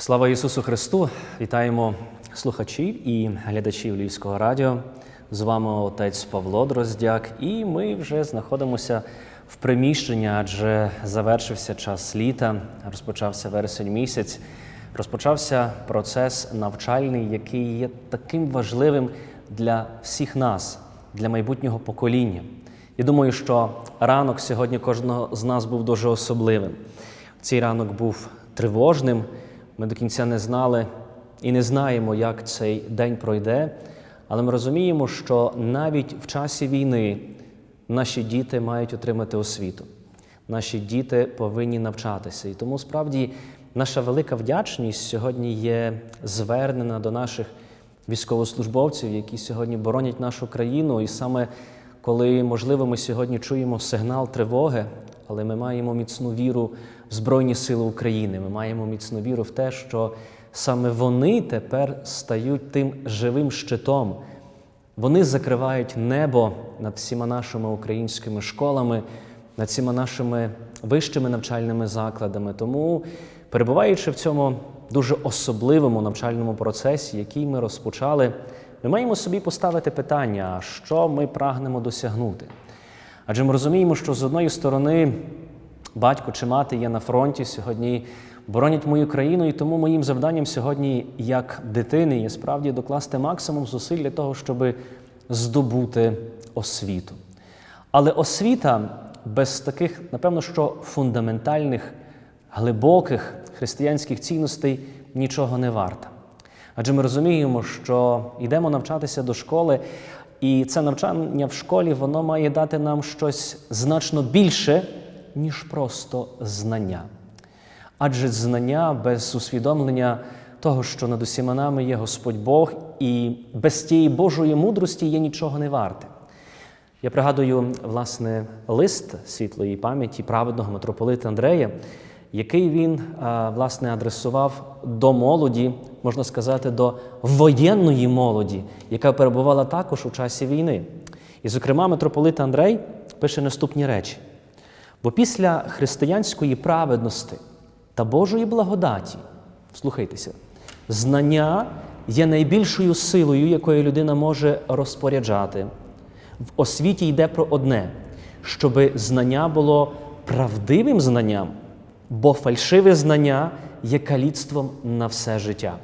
Слава Ісусу Христу! Вітаємо слухачів і глядачів Львівського радіо. З вами отець Павло Дроздяк, і ми вже знаходимося в приміщенні, адже завершився час літа, розпочався вересень місяць, розпочався процес навчальний, який є таким важливим для всіх нас, для майбутнього покоління. Я думаю, що ранок сьогодні кожного з нас був дуже особливим. Цей ранок був тривожним. Ми до кінця не знали і не знаємо, як цей день пройде, але ми розуміємо, що навіть в часі війни наші діти мають отримати освіту. Наші діти повинні навчатися. І тому справді наша велика вдячність сьогодні є звернена до наших військовослужбовців, які сьогодні боронять нашу країну. І саме коли, можливо, ми сьогодні чуємо сигнал тривоги, але ми маємо міцну віру Збройні Сили України. Ми маємо міцну віру в те, що саме вони тепер стають тим живим щитом. Вони закривають небо над всіма нашими українськими школами, над всіма нашими вищими навчальними закладами. Тому, перебуваючи в цьому дуже особливому навчальному процесі, який ми розпочали, ми маємо собі поставити питання, що ми прагнемо досягнути. Адже ми розуміємо, що з одної сторони батько чи мати є на фронті сьогодні, боронять мою країну, і тому моїм завданням сьогодні, як дитини, є справді докласти максимум зусиль для того, щоб здобути освіту. Але освіта без таких, напевно, що фундаментальних, глибоких християнських цінностей нічого не варта. Адже ми розуміємо, що йдемо навчатися до школи, і це навчання в школі воно має дати нам щось значно більше, ніж просто знання. Адже знання без усвідомлення того, що над усіма нами є Господь Бог, і без тієї Божої мудрості є нічого не варте. Я пригадую, власне, лист світлої пам'яті праведного митрополита Андрея, який він, власне, адресував до молоді, можна сказати, до воєнної молоді, яка перебувала також у часі війни. І, зокрема, митрополит Андрей пише наступні речі: бо після християнської праведності та Божої благодаті, слухайтеся, знання є найбільшою силою, якою людина може розпоряджати. В освіті йде про одне, щоб знання було правдивим знанням, бо фальшиве знання є каліцтвом на все життя.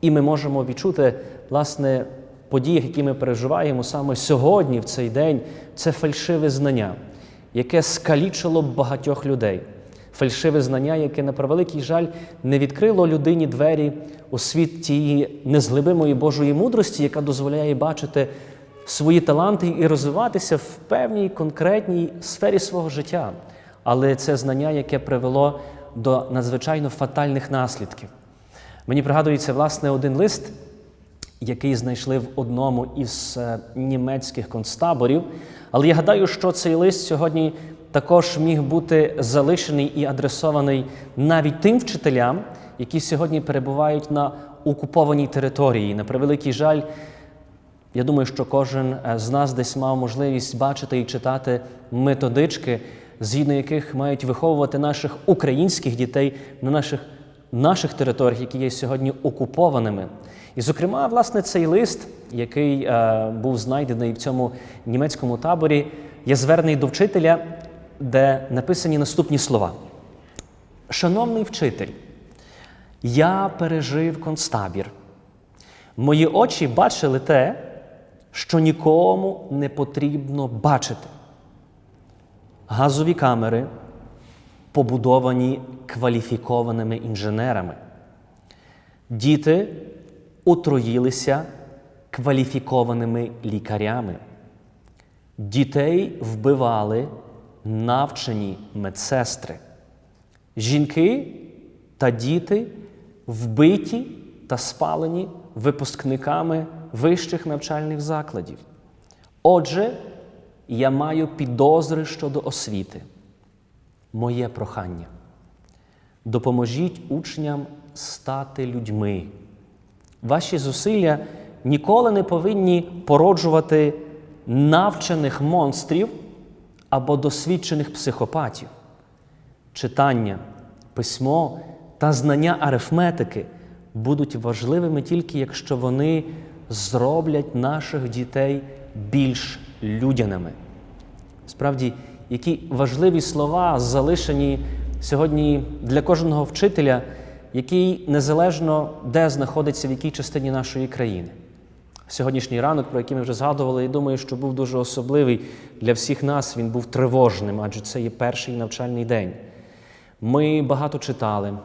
І ми можемо відчути, власне, події, які ми переживаємо саме сьогодні, в цей день, це фальшиве знання, яке скалічило багатьох людей. Фальшиве знання, яке, на превеликий жаль, не відкрило людині двері у світ тієї незглибимої Божої мудрості, яка дозволяє бачити свої таланти і розвиватися в певній конкретній сфері свого життя. Але це знання, яке привело до надзвичайно фатальних наслідків. Мені пригадується, власне, один лист, який знайшли в одному із німецьких концтаборів. Але я гадаю, що цей лист сьогодні також міг бути залишений і адресований навіть тим вчителям, які сьогодні перебувають на окупованій території. На превеликий жаль, я думаю, що кожен з нас десь мав можливість бачити і читати методички, згідно яких мають виховувати наших українських дітей на наших наших територіях, які є сьогодні окупованими. І, зокрема, власне, цей лист, який е, був знайдений в цьому німецькому таборі, є звернений до вчителя, де написані наступні слова. Шановний вчитель, я пережив концтабір. Мої очі бачили те, що нікому не потрібно бачити. Газові камери побудовані кваліфікованими інженерами. Діти отруїлися кваліфікованими лікарями. Дітей вбивали навчені медсестри. Жінки та діти вбиті та спалені випускниками вищих навчальних закладів. Отже, я маю підозри щодо освіти. Моє прохання. Допоможіть учням стати людьми. Ваші зусилля ніколи не повинні породжувати навчених монстрів або досвідчених психопатів. Читання, письмо та знання арифметики будуть важливими тільки якщо вони зроблять наших дітей більш людяними. Справді, які важливі слова залишені сьогодні для кожного вчителя, який незалежно де знаходиться в якій частині нашої країни. Сьогоднішній ранок, про який ми вже згадували, я думаю, що був дуже особливий для всіх нас. Він був тривожним, адже це є перший навчальний день. Ми багато читали.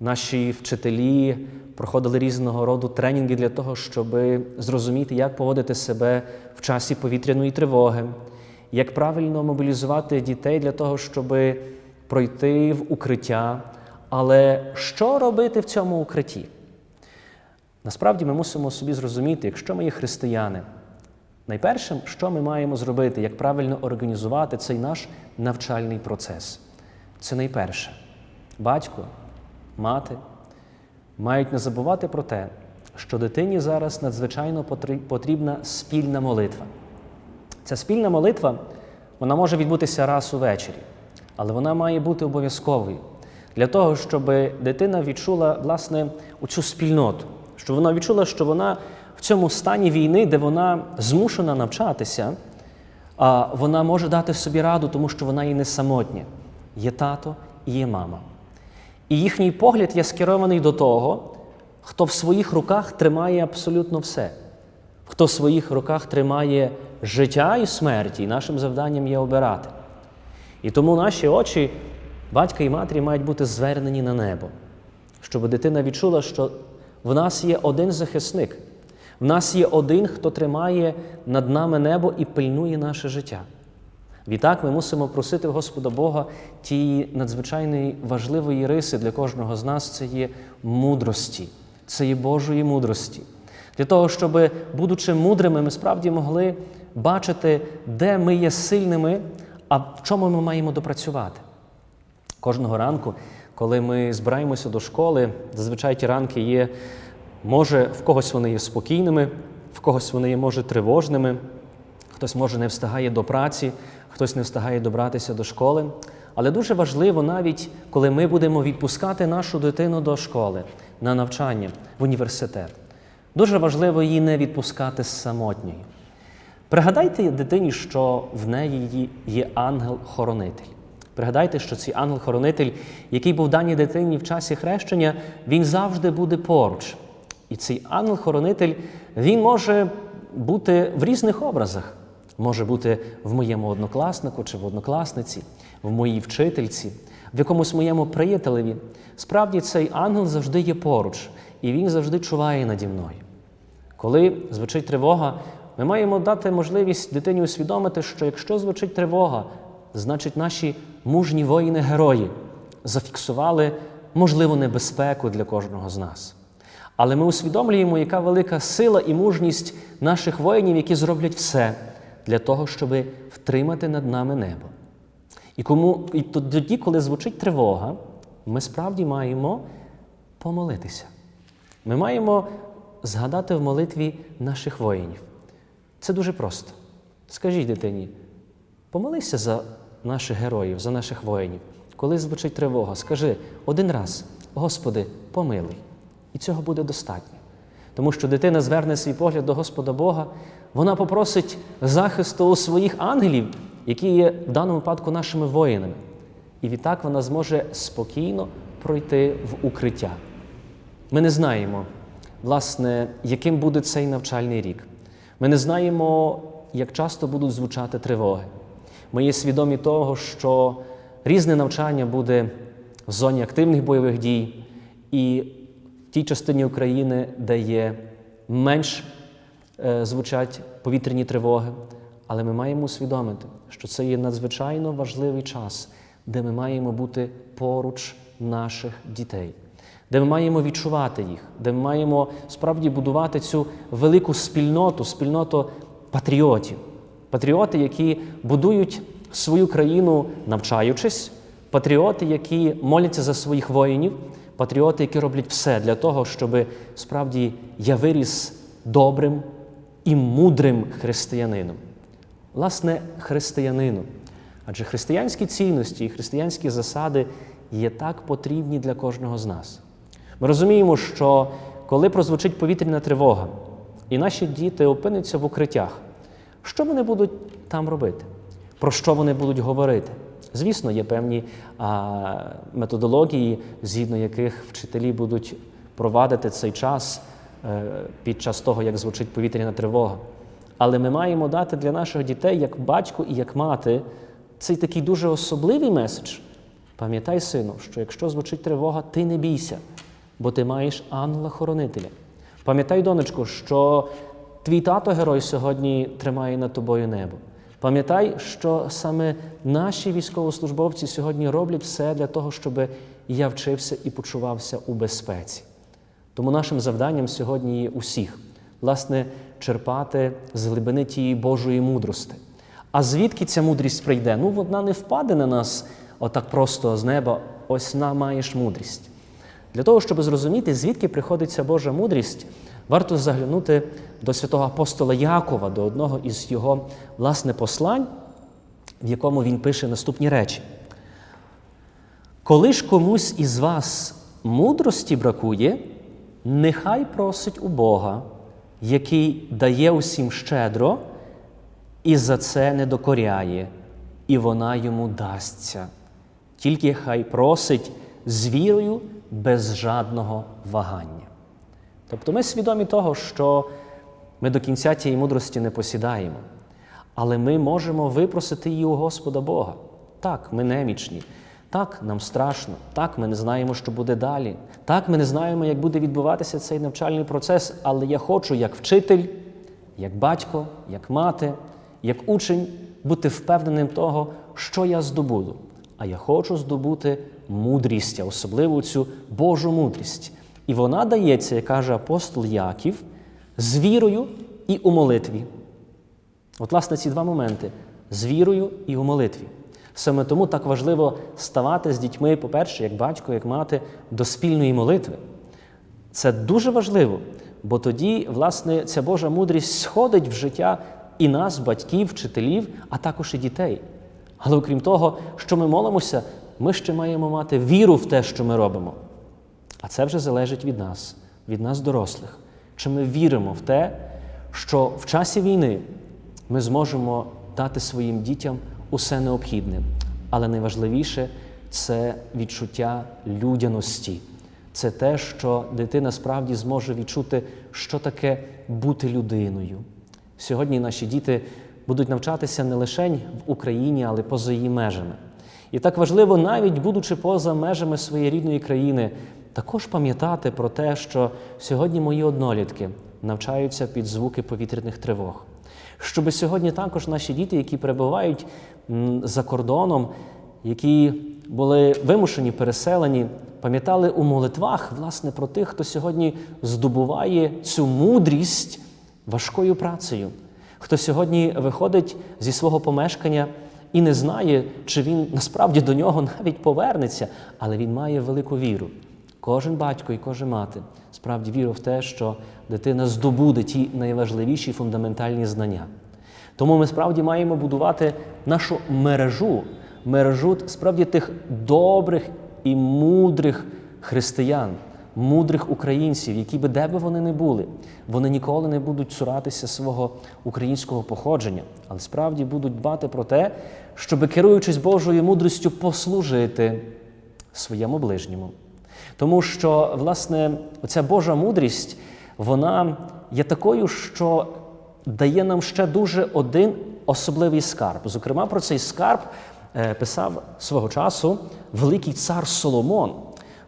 Наші вчителі проходили різного роду тренінги для того, щоб зрозуміти, як поводити себе в часі повітряної тривоги, як правильно мобілізувати дітей для того, щоб пройти в укриття. Але що робити в цьому укритті? Насправді ми мусимо собі зрозуміти, якщо ми є християни, найпершим, що ми маємо зробити, як правильно організувати цей наш навчальний процес. Це найперше. Батько, мати мають не забувати про те, що дитині зараз надзвичайно потрібна спільна молитва. Ця спільна молитва вона може відбутися раз увечері, але вона має бути обов'язковою для того, щоб дитина відчула власне цю спільноту, щоб вона відчула, що вона в цьому стані війни, де вона змушена навчатися, вона може дати собі раду, тому що вона є не самотня. Є тато і є мама. І їхній погляд є скерований до того, хто в своїх руках тримає абсолютно все, хто в своїх руках тримає життя і смерті, і нашим завданням є обирати. І тому наші очі, батька і матері, мають бути звернені на небо, щоб дитина відчула, що в нас є один захисник, в нас є один, хто тримає над нами небо і пильнує наше життя. Відтак ми мусимо просити Господа Бога тієї надзвичайної важливої риси для кожного з нас це є мудрості, це є Божої мудрості. Для того, щоб, будучи мудрими, ми справді могли бачити, де ми є сильними, а в чому ми маємо допрацювати. Кожного ранку, коли ми збираємося до школи, зазвичай ті ранки є, може, в когось вони є спокійними, в когось вони є, може, тривожними, хтось, може, не встигає до праці, хтось не встигає добратися до школи. Але дуже важливо навіть, коли ми будемо відпускати нашу дитину до школи на навчання в університет. Дуже важливо її не відпускати з самотньої. Пригадайте дитині, що в неї є ангел-хоронитель. Пригадайте, що цей ангел-хоронитель, який був даній дитині в часі хрещення, він завжди буде поруч. І цей ангел-хоронитель він може бути в різних образах. Може бути в моєму однокласнику чи в однокласниці, в моїй вчительці, в якомусь моєму приятелеві. Справді, цей ангел завжди є поруч, і він завжди чуває наді мною. Коли звучить тривога, ми маємо дати можливість дитині усвідомити, що якщо звучить тривога, значить наші мужні воїни-герої зафіксували можливу небезпеку для кожного з нас. Але ми усвідомлюємо, яка велика сила і мужність наших воїнів, які зроблять все для того, щоб втримати над нами небо. І, кому, і тоді, коли звучить тривога, ми справді маємо помолитися. Ми маємо згадати в молитві наших воїнів. Це дуже просто. Скажіть дитині, помолися за наших героїв, за наших воїнів. Коли звучить тривога, скажи один раз: Господи, помилуй. І цього буде достатньо. Тому що дитина зверне свій погляд до Господа Бога, вона попросить захисту у своїх ангелів, які є в даному випадку нашими воїнами. І відтак вона зможе спокійно пройти в укриття. Ми не знаємо, власне, яким буде цей навчальний рік. Ми не знаємо, як часто будуть звучати тривоги. Ми є свідомі того, що різне навчання буде в зоні активних бойових дій і в тій частині України, де є менш е, звучать повітряні тривоги. Але ми маємо усвідомити, що це є надзвичайно важливий час, де ми маємо бути поруч наших дітей, де ми маємо відчувати їх, де ми маємо справді будувати цю велику спільноту, спільноту патріотів, патріоти, які будують свою країну, навчаючись, патріоти, які моляться за своїх воїнів, патріоти, які роблять все для того, щоб справді я виріс добрим і мудрим християнином. Власне, християнином. Адже християнські цінності і християнські засади є так потрібні для кожного з нас. Ми розуміємо, що коли прозвучить повітряна тривога, і наші діти опиняться в укриттях, що вони будуть там робити? Про що вони будуть говорити? Звісно, є певні а, методології, згідно яких вчителі будуть провадити цей час е, під час того, як звучить повітряна тривога. Але ми маємо дати для наших дітей, як батько і як мати, цей такий дуже особливий меседж. Пам'ятай, сину, що якщо звучить тривога, ти не бійся, бо ти маєш ангела-хоронителя. Пам'ятай, донечко, що твій тато герой сьогодні тримає над тобою небо. Пам'ятай, що саме наші військовослужбовці сьогодні роблять все для того, щоб я вчився і почувався у безпеці. Тому нашим завданням сьогодні є усіх, власне, черпати з глибини тієї Божої мудрости. А звідки ця мудрість прийде? Ну, вона не впаде на нас отак просто з неба, ось на маєш мудрість. Для того, щоб зрозуміти, звідки приходить ця Божа мудрість, варто заглянути до святого апостола Якова, до одного із його власне послань, в якому він пише наступні речі. Коли ж комусь із вас мудрості бракує, нехай просить у Бога, який дає усім щедро, і за це не докоряє, і вона йому дасться. Тільки хай просить з вірою без жадного вагання. Тобто ми свідомі того, що ми до кінця тієї мудрості не посідаємо, але ми можемо випросити її у Господа Бога. Так, ми немічні. Так, нам страшно, так, ми не знаємо, що буде далі. Так, ми не знаємо, як буде відбуватися цей навчальний процес, але я хочу, як вчитель, як батько, як мати, як учень, бути впевненим того, що я здобуду. А я хочу здобути мудрість, а особливо цю Божу мудрість. І вона дається, як каже апостол Яків, з вірою і у молитві. От, власне, ці два моменти з вірою і у молитві. Саме тому так важливо ставати з дітьми, по-перше, як батько, як мати, до спільної молитви. Це дуже важливо, бо тоді, власне, ця Божа мудрість сходить в життя і нас, батьків, вчителів, а також і дітей. Але окрім того, що ми молимося, ми ще маємо мати віру в те, що ми робимо. А це вже залежить від нас, від нас, дорослих. Чи ми віримо в те, що в часі війни ми зможемо дати своїм дітям усе необхідне. Але найважливіше це відчуття людяності. Це те, що дитина справді зможе відчути, що таке бути людиною. Сьогодні наші діти будуть навчатися не лише в Україні, але поза її межами. І так важливо, навіть будучи поза межами своєї рідної країни, також пам'ятати про те, що сьогодні мої однолітки навчаються під звуки повітряних тривог. Щоби сьогодні також наші діти, які перебувають за кордоном, які були вимушені, переселені, пам'ятали у молитвах власне про тих, хто сьогодні здобуває цю мудрість важкою працею, хто сьогодні виходить зі свого помешкання і не знає, чи він насправді до нього навіть повернеться, але він має велику віру. Кожен батько і кожен мати справді вірив в те, що дитина здобуде ті найважливіші фундаментальні знання. Тому ми справді маємо будувати нашу мережу, мережу справді тих добрих і мудрих християн, мудрих українців, які би де би вони не були, вони ніколи не будуть цуратися свого українського походження, але справді будуть дбати про те, щоб, керуючись Божою мудрістю, послужити своєму ближньому. Тому що, власне, ця Божа мудрість, вона є такою, що дає нам ще дуже один особливий скарб. Зокрема, про цей скарб е, писав свого часу великий цар Соломон.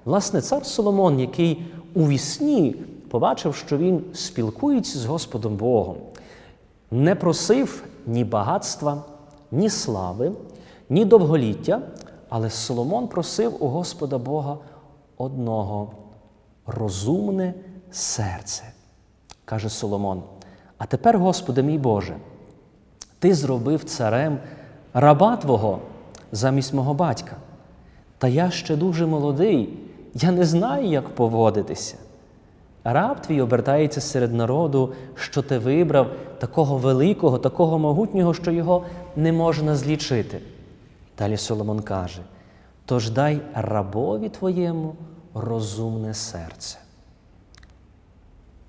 Власне, цар Соломон, який у вісні побачив, що він спілкується з Господом Богом, не просив ні багатства, ні слави, ні довголіття, але Соломон просив у Господа Бога одного розумне серце. Каже Соломон. А тепер, Господи мій Боже, Ти зробив царем раба Твого замість мого батька. Та я ще дуже молодий, я не знаю, як поводитися. Раб твій обертається серед народу, що ти вибрав такого великого, такого могутнього, що його не можна злічити. Далі Соломон каже: Тож дай рабові твоєму розумне серце.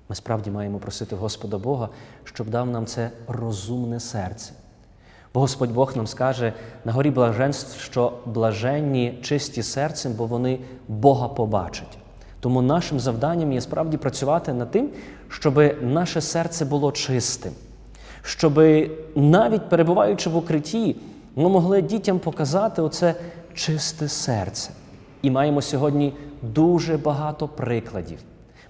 Ми справді маємо просити Господа Бога, щоб дав нам це розумне серце. Бо Господь Бог нам скаже на горі блаженств, що блаженні чисті серцем, бо вони Бога побачать. Тому нашим завданням є справді працювати над тим, щоб наше серце було чистим, щоб навіть перебуваючи в укритті, ми могли дітям показати оце чисте серце. І маємо сьогодні дуже багато прикладів.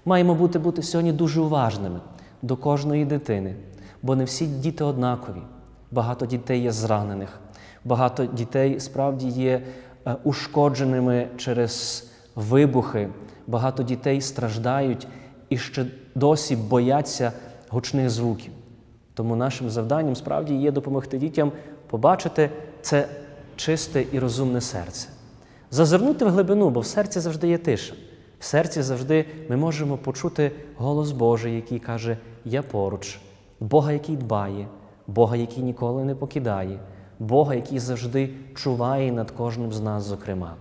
Маємо бути, бути сьогодні дуже уважними до кожної дитини, бо не всі діти однакові. Багато дітей є зранених, багато дітей справді є е, ушкодженими через вибухи, багато дітей страждають і ще досі бояться гучних звуків. Тому нашим завданням справді є допомогти дітям побачити це чисте і розумне серце, зазирнути в глибину, бо в серці завжди є тиша. В серці завжди ми можемо почути голос Божий, який каже: Я поруч, Бога, який дбає, Бога, який ніколи не покидає, Бога, який завжди чуває над кожним з нас, зокрема.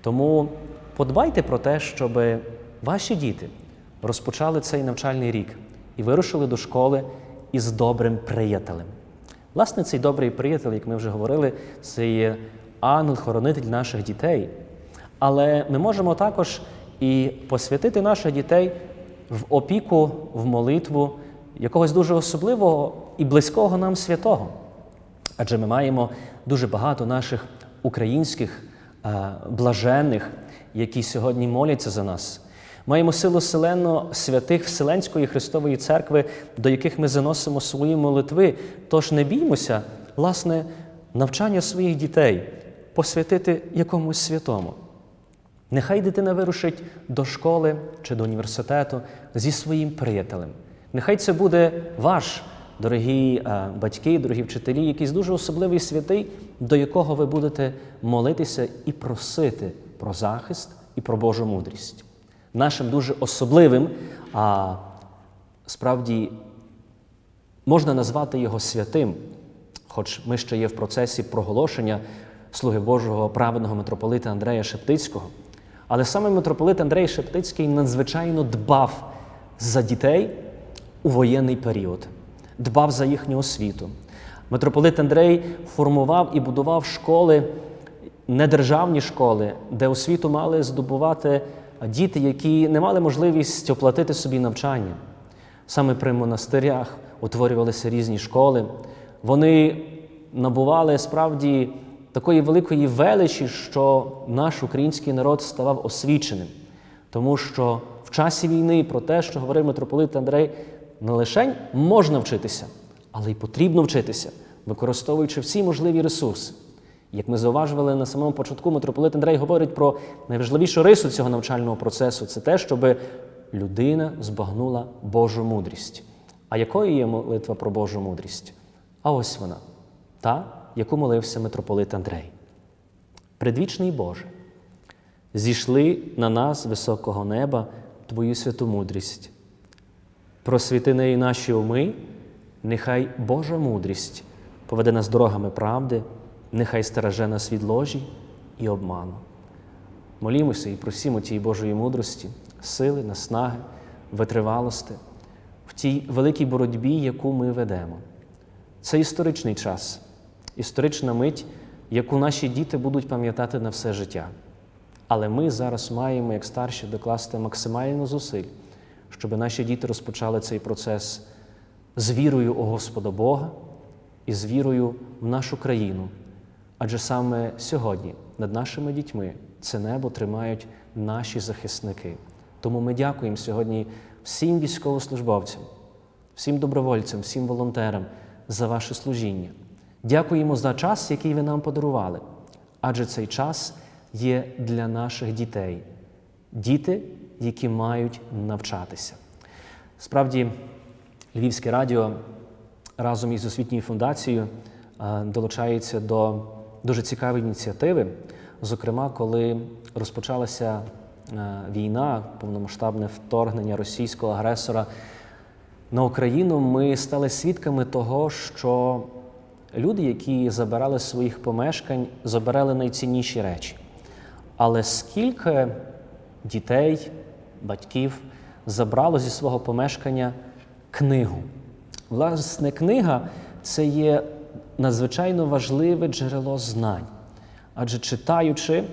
Тому подбайте про те, щоб ваші діти розпочали цей навчальний рік і вирушили до школи із добрим приятелем. Власне, цей добрий приятель, як ми вже говорили, це є ангел-хоронитель наших дітей. Але ми можемо також і посвятити наших дітей в опіку, в молитву якогось дуже особливого і близького нам святого. Адже ми маємо дуже багато наших українських е, блаженних, які сьогодні моляться за нас. Маємо силу селено святих Вселенської Христової Церкви, до яких ми заносимо свої молитви. Тож не біймося, власне, навчання своїх дітей посвятити якомусь святому. Нехай дитина вирушить до школи чи до університету зі своїм приятелем. Нехай це буде ваш, дорогі е, батьки, дорогі вчителі, якийсь дуже особливий святий, до якого ви будете молитися і просити про захист і про Божу мудрість. Нашим дуже особливим, а справді можна назвати його святим, хоч ми ще є в процесі проголошення слуги Божого праведного митрополита Андрея Шептицького. Але саме митрополит Андрей Шептицький надзвичайно дбав за дітей у воєнний період, дбав за їхню освіту. Митрополит Андрей формував і будував школи, недержавні школи, де освіту мали здобувати діти, які не мали можливість оплатити собі навчання. Саме при монастирях утворювалися різні школи. Вони набували справді такої великої величі, що наш український народ ставав освіченим. Тому що в часі війни про те, що говорив митрополит Андрей, не лише можна вчитися, але й потрібно вчитися, використовуючи всі можливі ресурси. Як ми зауважували на самому початку, митрополит Андрей говорить про найважливішу рису цього навчального процесу це те, щоб людина збагнула Божу мудрість. А якою є молитва про Божу мудрість? А ось вона, та, яку молився митрополит Андрей. Предвічний Боже, зійшли на нас високого неба Твою святу мудрість. Просвіти неї наші уми, нехай Божа мудрість поведе нас дорогами правди, нехай стереже нас від ложі і обману. Молімося і просімо тієї Божої мудрості, сили, наснаги, витривалости в тій великій боротьбі, яку ми ведемо. Це історичний час, історична мить, яку наші діти будуть пам'ятати на все життя. Але ми зараз маємо, як старші, докласти максимально зусиль, щоб наші діти розпочали цей процес з вірою у Господа Бога і з вірою в нашу країну. Адже саме сьогодні над нашими дітьми це небо тримають наші захисники. Тому ми дякуємо сьогодні всім військовослужбовцям, всім добровольцям, всім волонтерам за ваше служіння. Дякуємо за час, який ви нам подарували, адже цей час є для наших дітей, діти, які мають навчатися. Справді, Львівське радіо разом із освітньою фундацією е, долучається до дуже цікавої ініціативи. Зокрема, коли розпочалася е, війна, повномасштабне вторгнення російського агресора на Україну, ми стали свідками того, що люди, які забирали своїх помешкань, забирали найцінніші речі. Але скільки дітей, батьків забрало зі свого помешкання книгу? Власне, книга це є надзвичайно важливе джерело знань. Адже читаючи,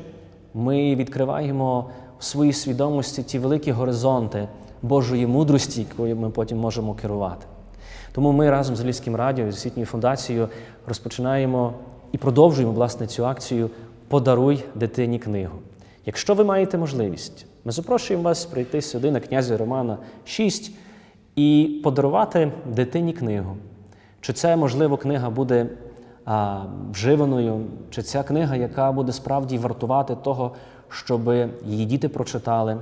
ми відкриваємо в своїй свідомості ті великі горизонти Божої мудрості, якою ми потім можемо керувати. Тому ми разом з Львівським радіо з освітньою фундацією розпочинаємо і продовжуємо власне цю акцію Подаруй дитині книгу. Якщо ви маєте можливість, ми запрошуємо вас прийти сюди на князя Романа 6 і подарувати дитині книгу. Чи це, можливо, книга буде а, вживаною, чи ця книга, яка буде справді вартувати того, щоб її діти прочитали.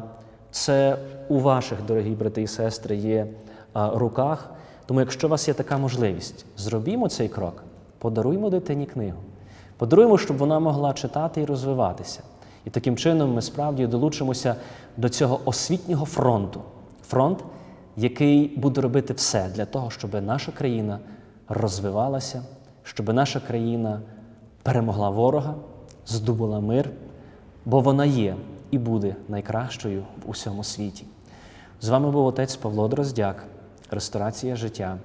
Це у ваших, дорогі брати і сестри, є а, руках. Тому, якщо у вас є така можливість, зробімо цей крок, подаруймо дитині книгу. Подаруємо, щоб вона могла читати і розвиватися. І таким чином ми справді долучимося до цього освітнього фронту. Фронт, який буде робити все для того, щоб наша країна розвивалася, щоб наша країна перемогла ворога, здобула мир, бо вона є і буде найкращою в усьому світі. З вами був отець Павло Дроздяк, Ресторація життя.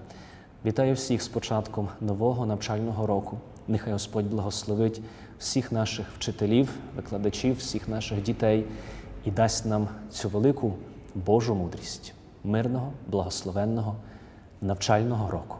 Вітаю всіх з початком нового навчального року. Нехай Господь благословить всіх наших вчителів, викладачів, всіх наших дітей і дасть нам цю велику Божу мудрість, мирного, благословенного навчального року.